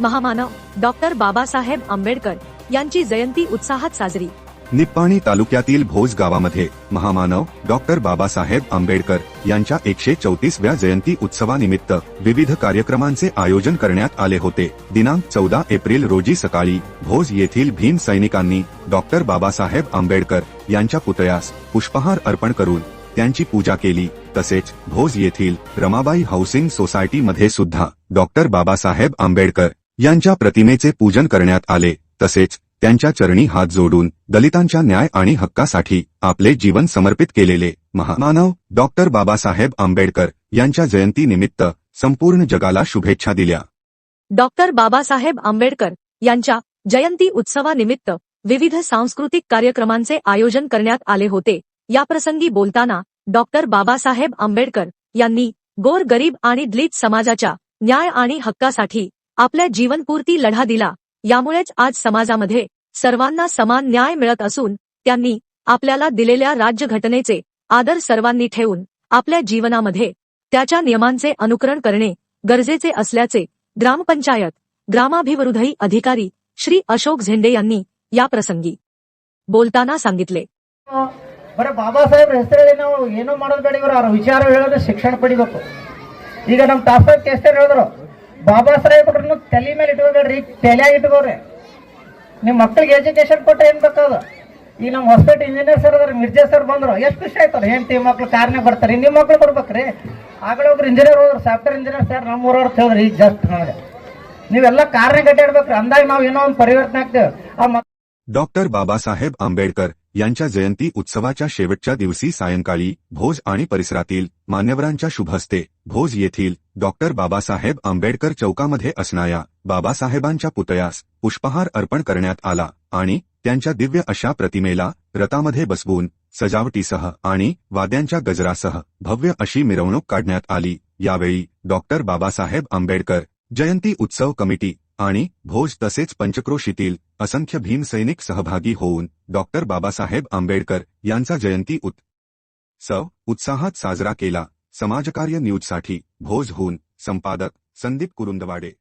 महामानव डॉक्टर बाबासाहेब आंबेडकर यांची जयंती उत्साहात साजरी. निप्पाणी तालुक्यातील भोज गावामध्ये महामानव डॉक्टर बाबासाहेब आंबेडकर यांच्या एकशे चौतीसव्या जयंती उत्सवानिमित्त विविध कार्यक्रमांचे आयोजन करण्यात आले होते. दिनांक चौदा एप्रिल रोजी सकाळी भोज येथील भीम सैनिकांनी डॉक्टर बाबासाहेब आंबेडकर यांच्या पुतळ्यास पुष्पहार अर्पण करून त्यांची पूजा केली. तसेच भोज येथील रमाबाई हाऊसिंग सोसायटीमध्ये सुद्धा डॉक्टर बाबासाहेब आंबेडकर यांच्या प्रतिमेचे पूजन करण्यात आले. तसेच त्यांच्या चरणी हात जोडून दलितांच्या न्याय आणि हक्कासाठी आपले जीवन समर्पित केलेले महामानव डॉक्टर बाबासाहेब आंबेडकर यांच्या जयंतीनिमित्त संपूर्ण जगाला शुभेच्छा दिल्या. डॉक्टर बाबासाहेब आंबेडकर यांच्या जयंती उत्सवानिमित्त विविध सांस्कृतिक कार्यक्रमांचे आयोजन करण्यात आले होते. याप्रसंगी बोलताना डॉक्टर बाबासाहेब आंबेडकर यांनी गोर गरीब आणि दलित समाजाच्या न्याय आणि हक्कासाठी आपल्या जीवनपूर्ती लढा दिला यामुळेच आज समाजामध्ये सर्वांना समान न्याय मिळत असून त्यांनी आपल्याला दिलेल्या राज्यघटनेचे आदर सर्वांनी ठेवून आपल्या जीवनामध्ये त्याच्या नियमांचे अनुकरण करणे गरजेचे असल्याचे ग्रामपंचायत ग्रामाभिवृद्धी अधिकारी श्री अशोक झेंडे यांनी याप्रसंगी बोलताना सांगितले ಬರೀ ಬಾಬಾ ಸಾಹೇಬ್ರ ಹೆಸರಲ್ಲಿ ನಾವು ಏನೂ ಮಾಡೋದು ಬೇಡ ಇವರು ಅವ್ರ ವಿಚಾರ ಹೇಳೋದು ಶಿಕ್ಷಣ ಪಡಿಬೇಕು ಈಗ ನಮ್ಮ ತಾಸಾದ್ ಕೇಸ್ಟರ್ ಹೇಳಿದ್ರು ಬಾಬಾ ಸಾಹೇಬ್ ಅವ್ರನ್ನ ತಲೆ ಮೇಲೆ ಇಟ್ಕೋಬೇಡ್ರಿ ತಲೆಯಾಗಿ ಇಟ್ಕೋರಿ. ನಿಮ್ಮ ಮಕ್ಳಿಗೆ ಎಜುಕೇಶನ್ ಕೊಟ್ಟರೆ ಏನ್ ಬೇಕಾದ? ಈಗ ನಮ್ಮ ಹೊಸಪೇಟೆ ಇಂಜಿನಿಯರ್ ಸರ್ ಅದ್ರ, ಮಿರ್ಜಾ ಸರ್ ಬಂದ್ರು. ಎಷ್ಟು ಖುಷಿ ಏನ್ ಹೆಂಡತಿ ಮಕ್ಳು ಕಾರ್ನೇ ಬರ್ತಾರೆ ನಿಮ್ಮ ಮಕ್ಳು ಬರ್ಬೇಕ್ರಿ ಆಗಲೇ ಒಬ್ರು ಇಂಜಿನಿಯರ್ ಹೋದ್ರು ಸಾಫ್ಟ್ವೇರ್ ಇಂಜಿನಿಯರ್ ಸರ್ ನಮ್ಮ ಊರವ್ರು ಕೇಳಿದ್ರಿ, ಈಗ ಜಸ್ಟ್ ನನಗೆ ನೀವೆಲ್ಲ ಕಾರ್ನೇ ಕಟ್ಟಾಡ್ಬೇಕ್ರಿ ಅಂದಾಗ ನಾವು ಏನೋ ಒಂದು ಪರಿವರ್ತನೆ ಆಗ್ತೇವೆ. ಆ ಡಾಕ್ಟರ್ ಬಾಬಾ ಸಾಹೇಬ್ ಅಂಬೇಡ್ಕರ್ यांच्या जयंती उत्सवाच्या शेवटच्या दिवशी सायंकाळी भोज आणि परिसरातील मान्यवरांच्या शुभहस्ते भोज येथील डॉक्टर बाबासाहेब आंबेडकर चौकामध्ये असणाऱ्या बाबासाहेबांच्या पुतळ्यास पुष्पहार अर्पण करण्यात आला आणि त्यांच्या दिव्य अशा प्रतिमेला रथामध्ये बसवून सजावटीसह आणि वाद्यांच्या गजरासह भव्य अशी मिरवणूक काढण्यात आली. यावेळी डॉक्टर बाबासाहेब आंबेडकर जयंती उत्सव कमिटी आणि भोज तसेच पंचक्रोशीतील असंख्य भीमसैनिक सहभागी होऊन डॉक्टर बाबासाहेब आंबेडकर यांचा जयंती उत्सव उत्साहात साजरा केला. समाजकार्य न्यूजसाठी भोजहून संपादक संदीप कुरुंदवाडे.